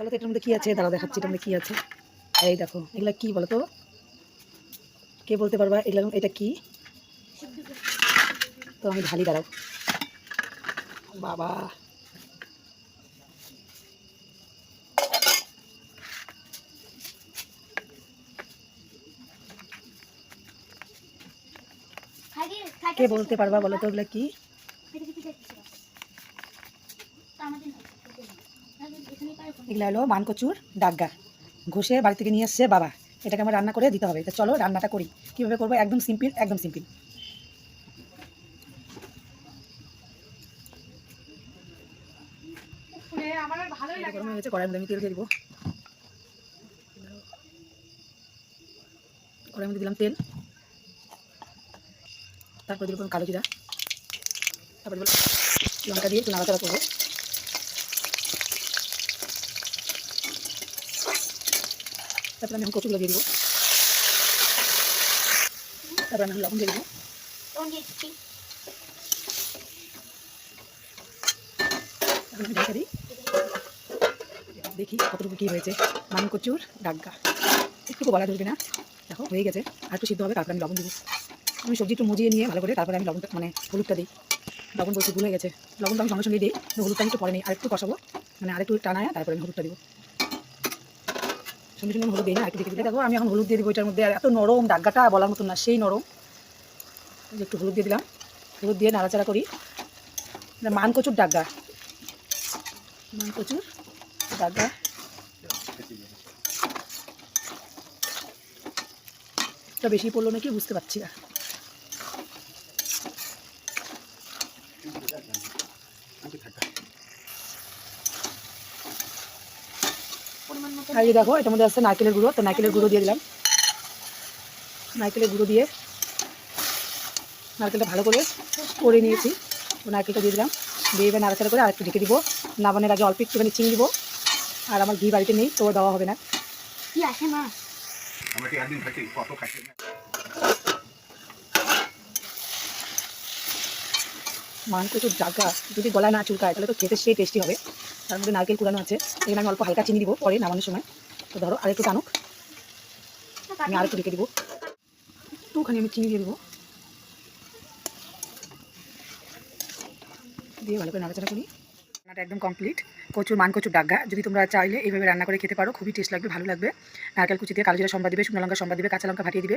বলো তো এটার মধ্যে কী আছে দাঁড়া দেখাচ্ছি এটার মধ্যে কী আছে এই দেখো এগুলা কী বলো তো কে বলতে পারবা এগুলা এটা কি তো আমি ঢালি দাঁড়াও বাবা কে বলতে পারবা বলো তো এগুলা কি এগুলো হলো মানকচুর ডাগ্গা ঘষে বাড়ি থেকে নিয়ে এসছে বাবা। এটাকে আমার রান্না করে দিতে হবে। তো চলো রান্নাটা করি। কীভাবে করব? একদম সিম্পল একদম সিম্পল। গরম হয়ে গেছে মধ্যে আমি তেল দিয়ে দিব। কড়াইয়ের মধ্যে দিলাম তেল। তারপর দিলাম কালো জিরা। তারপর দিলাম লঙ্কা দিয়ে একটু নাড়াচাড়া করব। তারপরে আমি এখন কচুগুলো দিয়ে দিব। তারপরে আমি লবণ দিয়ে দিব। ঢাকা দিই। দেখি কতটুকু কী হয়েছে। মান কচুর ডাগ্গা একটু গলা ধরবে না। দেখো হয়ে গেছে। আর একটু সিদ্ধ হবে তারপরে আমি লবণ দিব। আমি সবজি একটু মজিয়ে নিয়ে ভালো করে তারপরে আমি লবণটা মানে হলুদটা দিই। লবণ বলতে ভুলে গেছে। লবণটা আমি সঙ্গে সঙ্গে দিই হলুদটা আমি একটু পরে নিই। আর একটু কষাবো। মানে আরেকটু টানায় তারপরে আমি হলুদটা দিব। সুন্দর আমি হলুদ দিই না, একটু দেখে দেখো, আমি এখন হলুদ দিয়ে দিব ওইটার মধ্যে এত নরম দাগাটা বলার মতন না, সেই নরম। একটু হলুদ দিয়ে দিলাম। হলুদ দিয়ে নাড়াচাড়া করি। মান কচুর ডাগ্গা মান কচুর এটা বেশি পড়ল নাকি বুঝতে পারছি না। আর এই দেখো এটার মধ্যে আছে নারকেলের গুঁড়ো তো নারকেলের গুঁড়ো দিয়ে দিলাম। নারকেলের গুঁড়ো দিয়ে নারকেলটা ভালো করে করে নিয়েছি। নারকেলটা দিয়ে দিলাম। দিয়ে এবার নাড়াচাড়া করে আরেকটু ঢেকে দিব। নামানোর আগে অল্প একটুখানি চিনি দিব। আর আমার ঘি বাড়িতে নেই তো দেওয়া হবে না। কি আসে না? মাংস একটু জাগা। যদি গলায় না চুলকায় তাহলে তো খেতে সেই টেস্টি হবে। তার মধ্যে নারকেল কুড়ানো আছে। এখানে আমি অল্প হালকা চিনি দিব পরে নামানোর সময়। তো ধরো, আরেকটু টানুক। আমি আরেকটু ঢেকে দিব। একটুখানি আমি চিনি দিয়ে দেবো। দিয়ে ভালো করে নাড়াচাড়া করি। রান্নাটা একদম কমপ্লিট কচুর মান কচুর ডাগ্গা যদি তোমরা চাইলে এইভাবে রান্না করে খেতে পারো, খুবই টেস্ট লাগবে, ভালো লাগবে। নারকেল কুচি দিয়ে কালো জিরা সম্বাদ দিবে, শুকনো লঙ্কা সম্বাদ দিবে, কাঁচা লঙ্কা ফাটিয়ে দিবে।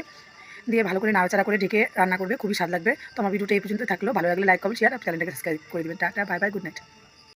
দিয়ে ভালো করে নাড়াচাড়া করে ঢেকে রান্না করবে, খুবই স্বাদ লাগবে। তো আমার ভিডিওটা এই পর্যন্ত থাকল। ভালো লাগলে লাইক কমেন্ট শেয়ার আর চ্যানেলটাকে সাবস্ক্রাইব করে দেবেন। Tata bye bye good night